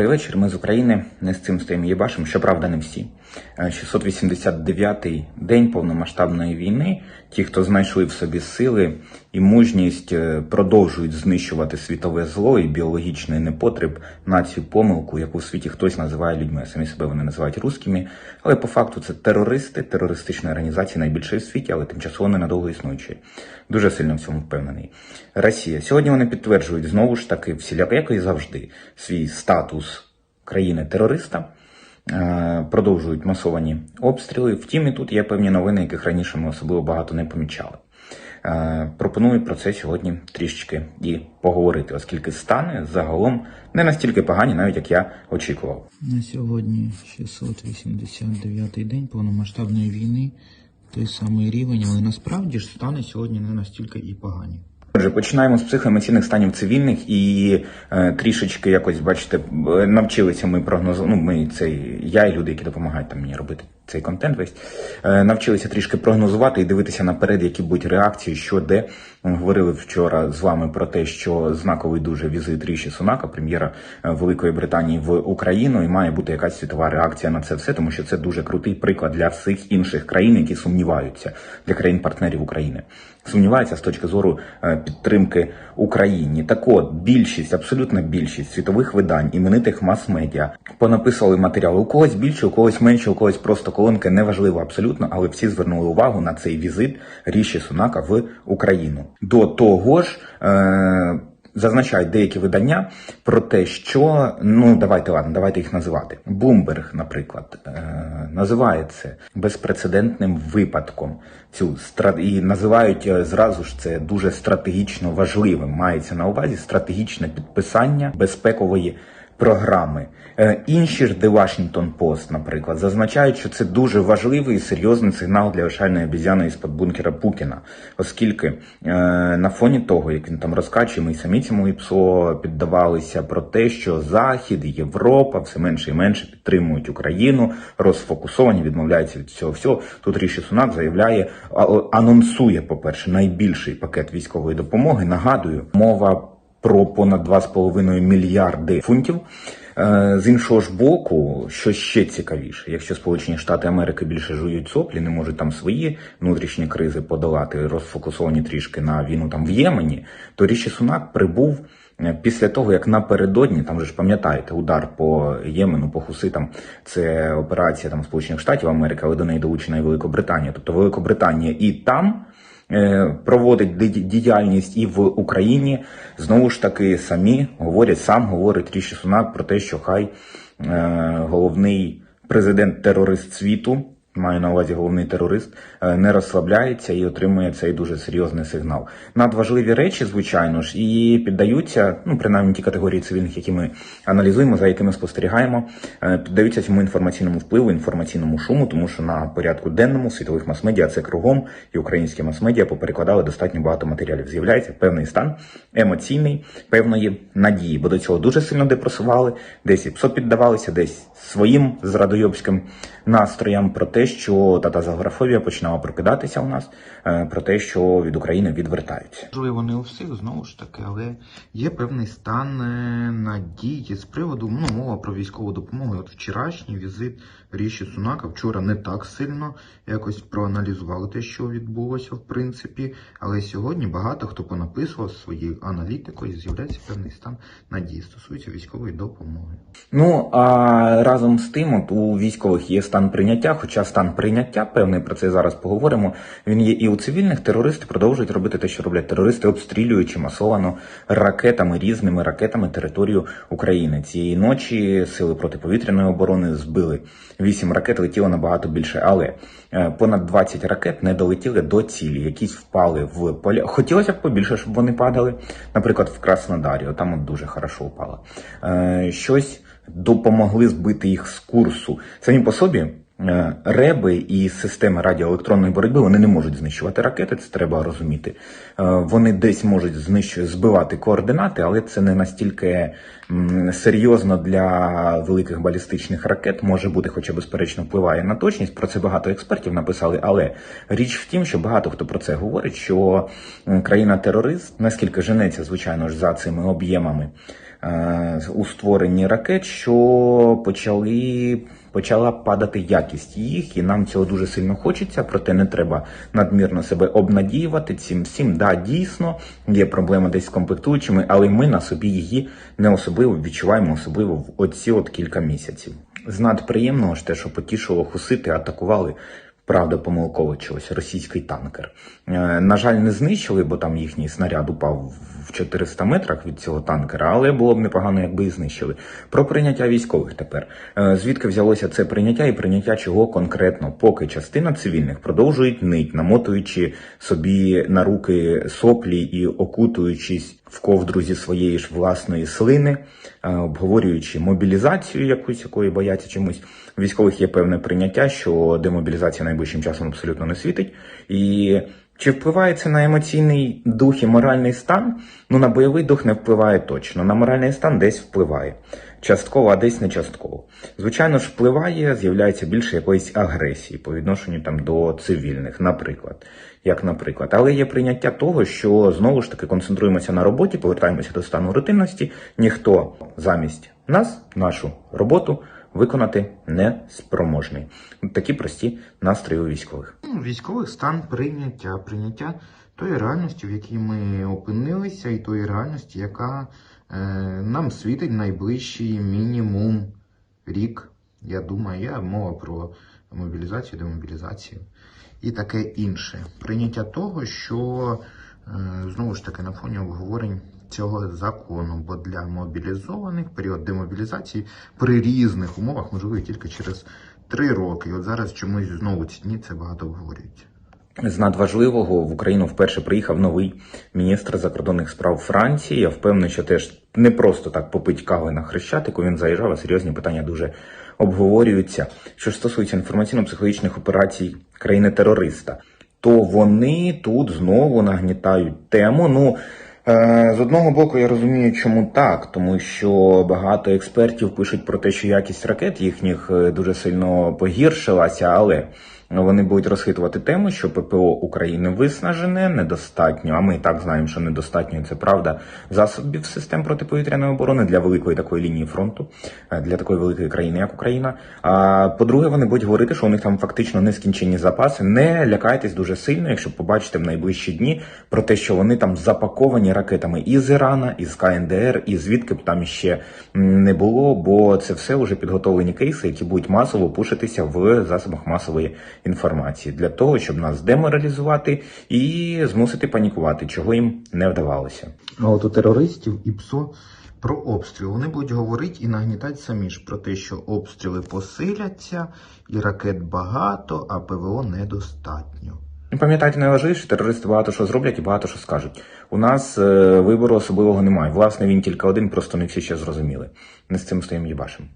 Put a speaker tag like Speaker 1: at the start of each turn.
Speaker 1: Добрий вечір. Ми з України не з цим стоїмо Єбашем. Щоправда, не всі. Е, 689-й день повномасштабної війни. Ті, хто знайшли в собі сили і мужність, е, продовжують знищувати світове зло і біологічний непотреб, націю помилку, яку в світі хтось називає людьми. Самі себе вони називають русскими. Але по факту це терористи, терористичні організації найбільшої в світі, але тимчасово ненадовго існуючі. Дуже сильно в цьому впевнений. Росія. Сьогодні вони підтверджують знову ж таки всіляко, як і завжди, свій статус країни-терориста. Е, Продовжують масовані обстріли. Втім, і тут є певні новини, яких раніше ми особливо багато не помічали. Е, Пропоную про це сьогодні трішечки і поговорити, оскільки стани загалом не настільки погані, навіть як я очікував.
Speaker 2: На сьогодні 689 день повномасштабної війни, той самий рівень, але насправді ж стани сьогодні не настільки і погані.
Speaker 1: Отже, починаємо з психоемоційних станів цивільних і е, трішечки якось, бачите, навчилися ми прогнозувати. Ну, ми це я і люди, які допомагають там мені робити цей контент весь. Е, навчилися трішки прогнозувати і дивитися наперед, які будуть реакції, що де. Ми говорили вчора з вами про те, що знаковий дуже візит Ріші Сунака, прем'єра е, Великої Британії в Україну, і має бути якась світова реакція на це все, тому що це дуже крутий приклад для всіх інших країн, які сумніваються для країн-партнерів України. Сумніваються з точки зору е, підтримки Україні. Так от більшість, абсолютна більшість світових видань, іменитих мас-медіа понаписували матеріали. У когось більше, у когось менше, у когось просто колонки неважливо абсолютно, але всі звернули увагу на цей візит Ріші Сунака в Україну. До того ж. Е- Зазначають деякі видання про те, що ну давайте ладно, давайте їх називати. Блумберг, наприклад, називається називає це безпрецедентним випадком. Цю стра... і називають е, зразу ж це дуже стратегічно важливим. Мається на увазі стратегічне підписання безпекової програми. Е, Інші ж The Washington Post, наприклад, зазначають, що це дуже важливий і серйозний сигнал для ошальної обізяни із-под бункера Путіна, оскільки е, на фоні того, як він там розкачує, ми самі цьому ІПСО піддавалися про те, що Захід, Європа все менше і менше підтримують Україну, розфокусовані, відмовляються від цього всього. Тут Ріші Сунак заявляє, анонсує, по-перше, найбільший пакет військової допомоги. Нагадую, мова про понад 2,5 мільярди фунтів. Е, З іншого ж боку, що ще цікавіше, якщо Сполучені Штати Америки більше жують соплі, не можуть там свої внутрішні кризи подолати, розфокусовані трішки на війну там в Ємені, то Ріші Сунак прибув е, після того, як напередодні, там же ж пам'ятаєте, удар по Ємену, по Хуситам, це операція там Сполучених Штатів Америки, але до неї долучена і Великобританія. Тобто Великобританія і там проводить діяльність і в Україні. Знову ж таки, самі говорять, сам говорить Ріші Сунак про те, що хай е, головний президент-терорист світу. Маю на увазі головний терорист, е, не розслабляється і отримує цей дуже серйозний сигнал. Надважливі речі, звичайно ж, і піддаються, ну принаймні ті категорії цивільних, які ми аналізуємо, за якими спостерігаємо, е, піддаються цьому інформаційному впливу, інформаційному шуму, тому що на порядку денному світових мас-медіа це кругом, і українські мас-медіа поперекладали достатньо багато матеріалів. З'являється певний стан емоційний, певної надії, бо до цього дуже сильно депресували, десь і ПСО піддавалися, десь своїм зрадойобським настроям про те, що татазаграфобія починала прокидатися у нас, е, про те, що від України відвертаються.
Speaker 2: Можливо, не у всіх знову ж таки, але є певний стан е, надії з приводу ну, мова про військову допомогу. От вчорашній візит Ріші Сунака вчора не так сильно якось проаналізували те, що відбулося, в принципі. Але сьогодні багато хто понаписував своєю аналітикою, з'являється певний стан надії стосується військової допомоги.
Speaker 1: Ну а разом з тим, от у військових є стан прийняття, хоча стан прийняття, певний про це зараз поговоримо. Він є і у цивільних терористи продовжують робити те, що роблять терористи, обстрілюючи масовано ракетами, різними ракетами територію України. Цієї ночі сили протиповітряної оборони збили вісім ракет, летіло набагато більше, але е, понад 20 ракет не долетіли до цілі, якісь впали в поля. Хотілося б побільше, щоб вони падали. Наприклад, в Краснодарі, там от дуже хорошо впало. Е, Щось допомогли збити їх з курсу. Самі по собі реби і системи радіоелектронної боротьби вони не можуть знищувати ракети, це треба розуміти. Е, Вони десь можуть знищувати, збивати координати, але це не настільки серйозно для великих балістичних ракет. Може бути, хоча безперечно впливає на точність. Про це багато експертів написали. Але річ в тім, що багато хто про це говорить, що країна-терорист, наскільки женеться, звичайно ж, за цими об'ємами е, у створенні ракет, що почали. Почала падати якість їх, і нам цього дуже сильно хочеться, проте не треба надмірно себе обнадіювати цим всім. Да, дійсно є проблема десь з комплектуючими, але ми на собі її не особливо відчуваємо, особливо в оці от кілька місяців. З надприємного ж те, що потішило хусити, атакували. Правда, помилково чогось російський танкер. Е, на жаль, не знищили, бо там їхній снаряд упав в 400 метрах від цього танкера, але було б непогано, якби і знищили. Про прийняття військових тепер. Е, звідки взялося це прийняття і прийняття чого конкретно? Поки частина цивільних продовжують нить, намотуючи собі на руки соплі і окутуючись в ковдру зі своєї ж власної слини, е, обговорюючи мобілізацію якусь, якої бояться чомусь. Військових є певне прийняття, що демобілізація найближчим часом абсолютно не світить. І чи впливає це на емоційний дух і моральний стан? Ну на бойовий дух не впливає точно. На моральний стан десь впливає. Частково, а десь не частково. Звичайно ж, впливає, з'являється більше якоїсь агресії по відношенню там до цивільних, наприклад. Як наприклад, але є прийняття того, що знову ж таки концентруємося на роботі, повертаємося до стану рутинності. Ніхто замість нас, нашу роботу, виконати не спроможний. Такі прості настрої у військових.
Speaker 2: Ну, Військових стан прийняття, прийняття тої реальності, в якій ми опинилися, і тої реальності, яка е, нам світить найближчий мінімум рік. Я думаю, я мова про мобілізацію, демобілізацію і таке інше. Прийняття того, що е, знову ж таки на фоні обговорень цього закону, бо для мобілізованих період демобілізації при різних умовах можливий тільки через три роки. І от зараз чомусь знову ці дні це багато обговорюється.
Speaker 1: З надважливого в Україну вперше приїхав новий міністр закордонних справ Франції. Я впевнений, що теж не просто так попить кави на хрещатику. Він заїжджав, а серйозні питання дуже обговорюються. Що стосується інформаційно-психологічних операцій країни-терориста, то вони тут знову нагнітають тему. Ну з одного боку, я розумію, чому так, тому що багато експертів пишуть про те, що якість ракет їхніх е, дуже сильно погіршилася, але вони будуть розхитувати тему, що ППО України виснажене, недостатньо. А ми і так знаємо, що недостатньо це правда засобів систем протиповітряної оборони для великої такої лінії фронту, е, для такої великої країни, як Україна. А по-друге, вони будуть говорити, що у них там фактично нескінчені запаси. Не лякайтесь дуже сильно, якщо побачите в найближчі дні про те, що вони там запаковані ракетами із Ірана, із КНДР, і звідки б там ще не було, бо це все вже підготовлені кейси, які будуть масово пушитися в засобах масової інформації для того, щоб нас деморалізувати і змусити панікувати, чого їм не вдавалося.
Speaker 2: А от у терористів і ПСО про обстріл. Вони будуть говорити і нагнітати самі ж про те, що обстріли посиляться, і ракет багато, а ПВО недостатньо.
Speaker 1: Ну, Пам'ятайте, найважливіше, терористи багато що зроблять і багато що скажуть. У нас е, вибору особливого немає. Власне, він тільки один, просто не всі ще зрозуміли. Не з цим стоїм їбашем.